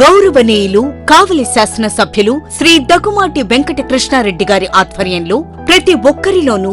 గౌరవనీయులు కావలి శాసనసభ్యులు శ్రీ దగ్గుమాటి వెంకట కృష్ణారెడ్డి గారి ఆధ్వర్యంలో ప్రతి ఒక్కరిలోనూ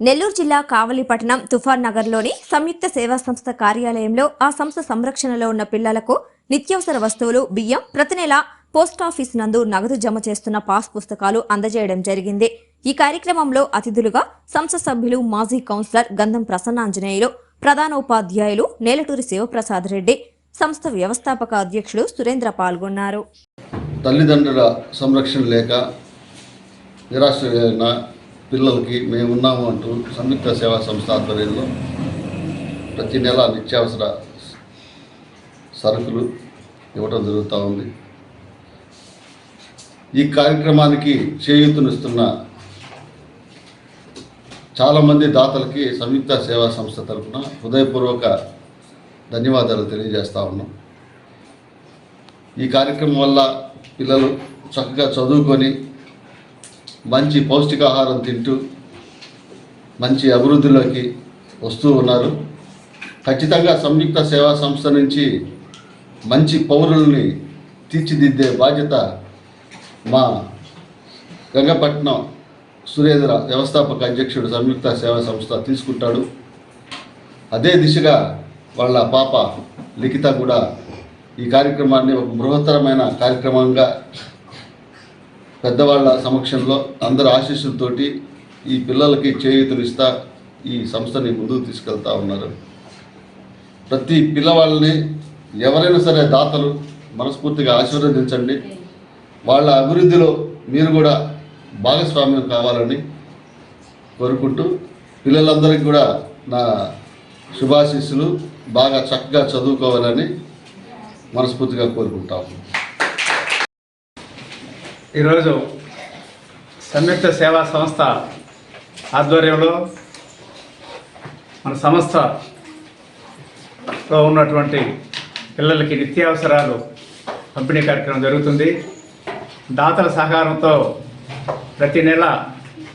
నెల్లూరు జిల్లా కావలిపట్నం తుఫాన్ నగర్లోని సంయుక్త సేవా సంస్థ కార్యాలయంలో ఆ సంస్థ సంరక్షణలో ఉన్న పిల్లలకు నిత్యావసర వస్తువులు బియ్యం ప్రతి నెల పోస్టాఫీస్ నందు నగదు జమ చేస్తున్న పాస్ పుస్తకాలు అందజేయడం జరిగింది. ఈ కార్యక్రమంలో అతిథులుగా సంస్థ సభ్యులు మాజీ కౌన్సిలర్ గంధం ప్రసన్నాంజనేయులు ప్రధానోపాధ్యాయులు నేలటూరి శివప్రసాద్ రెడ్డి సంస్థ వ్యవస్థాపక అధ్యక్షుడు సురేంద్ర పాల్గొన్నారు. తల్లిదండ్రుల సంరక్షణ లేక నిరాశ పిల్లలకి మేము ఉన్నాము అంటూ సంయుక్త సేవా సంస్థ ఆధ్వర్యంలో ప్రతి నెల నిత్యావసర సరుకులు ఇవ్వడం జరుగుతూ ఉంది. ఈ కార్యక్రమానికి చేయూతనిస్తున్న చాలామంది దాతలకి సంయుక్త సేవా సంస్థ తరఫున హృదయపూర్వక ధన్యవాదాలు తెలియజేస్తా ఉన్నాం. ఈ కార్యక్రమం వల్ల పిల్లలు చక్కగా చదువుకొని మంచి పౌష్టికాహారం తింటూ మంచి అభివృద్ధిలోకి వస్తూ ఉన్నారు. ఖచ్చితంగా సంయుక్త సేవా సంస్థ నుంచి మంచి పౌరుల్ని తీర్చిదిద్దే బాధ్యత మా గంగపట్నం సురేంద్ర వ్యవస్థాపక అధ్యక్షుడు సంయుక్త సేవా సంస్థ తీసుకుంటాడు. అదే దిశగా వాళ్ళ పాప లిఖిత కూడా ఈ కార్యక్రమాన్ని ఒక బృహత్తరమైన కార్యక్రమంగా పెద్దవాళ్ళ సమక్షంలో అందరి ఆశీస్సులతోటి ఈ పిల్లలకి చేయూతనిస్తా ఈ సంస్థని ముందుకు తీసుకెళ్తా ఉన్నారు. ప్రతి పిల్లవాళ్ళని ఎవరైనా సరే దాతలు మనస్ఫూర్తిగా ఆశీర్వదించండి. వాళ్ళ అభివృద్ధిలో మీరు కూడా భాగస్వామ్యం కావాలని కోరుకుంటూ పిల్లలందరికీ కూడా నా శుభాశీస్సులు. బాగా చక్కగా చదువుకోవాలని మనస్ఫూర్తిగా కోరుకుంటాము. ఈరోజు సంయుక్త సేవా సంస్థ ఆధ్వర్యంలో మన సంస్థలో ఉన్నటువంటి పిల్లలకి నిత్యావసరాలు పంపిణీ కార్యక్రమం జరుగుతుంది. దాతల సహకారంతో ప్రతి నెల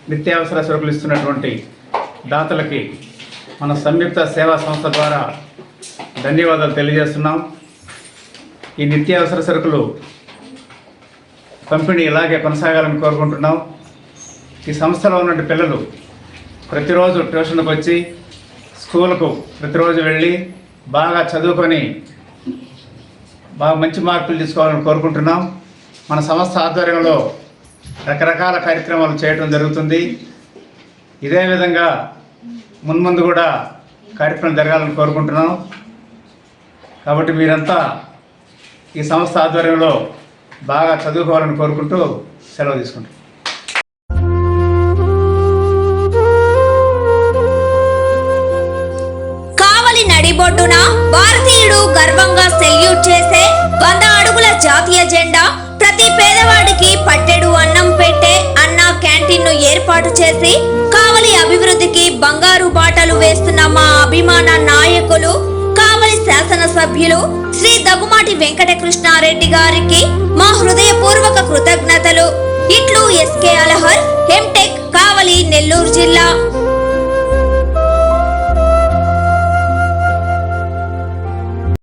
నిత్యావసర సరుకులు ఇస్తున్నటువంటి దాతలకి మన సంయుక్త సేవా సంస్థ ద్వారా ధన్యవాదాలు తెలియజేస్తున్నాం. ఈ నిత్యావసర సరుకులు పంపిణీ ఇలాగే కొనసాగాలని కోరుకుంటున్నాం. ఈ సంస్థలో ఉన్న పిల్లలు ప్రతిరోజు ట్యూషన్కి వచ్చి స్కూల్కు ప్రతిరోజు వెళ్ళి బాగా చదువుకొని బాగా మంచి మార్కులు తీసుకోవాలని కోరుకుంటున్నాం. మన సంస్థ ఆధ్వర్యంలో రకరకాల కార్యక్రమాలు చేయడం జరుగుతుంది. ఇదే విధంగా మున్ముందు కూడా కార్యక్రమం జరగాలని కోరుకుంటున్నాం. కాబట్టి మీరంతా ఈ సంస్థ ఆధ్వర్యంలో బాగా చదువుకోవాలని కోరుకుంటూ సెలవు తీసుకుంటాం. కావలి నడిబొడ్డున భారతీయుడు గర్వంగా సెల్యూట్ చేసే వంద అడుగుల జాతీయ జెండా ప్రతి పేదవాడికి పట్టెడు అన్నం పెట్టే అన్న క్యాంటీన్ను ఏర్పాటు చేసి కావలి అభివృద్ధికి బంగారు బాటలు వేస్తున్న మా అభిమాన నాయ సభ్యులు శ్రీ దగ్గుమాటి వెంకటకృష్ణారెడ్డి గారికి మా హృదయపూర్వక కృతజ్ఞతలు. ఇట్లు ఎస్కే అలహర్ ఎంటెక్ కావలి నెల్లూరు జిల్లా.